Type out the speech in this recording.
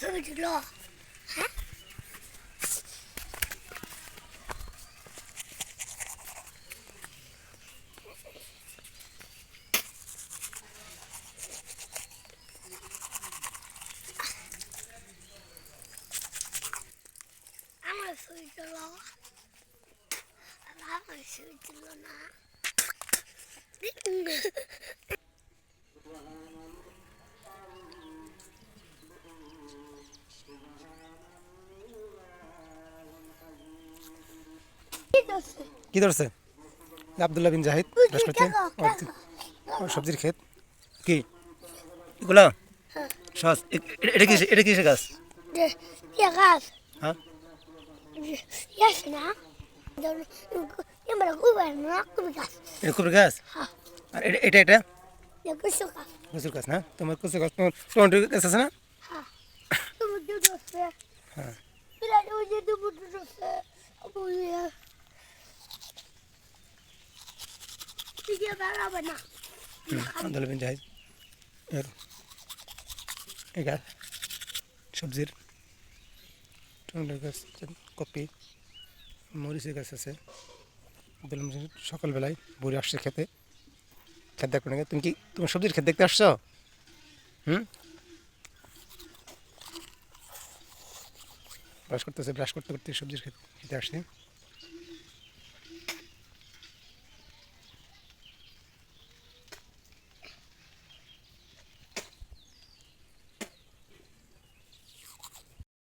দিল হ্যাঁ আমার শুই দিল আমার শুই দিল না কি করছে কি ধরছে আবদুল্লাহ বিন জাহিদ ওই করছে। দেখো, ওর দেখো। ওর সবজির ক্ষেত। কি? এগুলা? সস এ- এ- এটা কি এটা কিসের গাছ? গাছ। হ্যাঁ। না? কুবার গাছ। হ্যাঁ। আর এটা এটা কচুর গাছ। না? তোমার কচুর গাছ তোমার টমেটোর গাছ আছে না? হ্যাঁ। তুমি না সবজির টমেটোর গাছ কপি মরিচের গাছ আছে সকালবেলায় বুড়ি আসছে খেতে খেত দেখো নাকি তুমি কি তোমার সবজির ক্ষেত দেখতে আসছো হুম ব্রাশ করতেছে ব্রাশ করতে করতে সবজির ক্ষেত খেতে আসছে।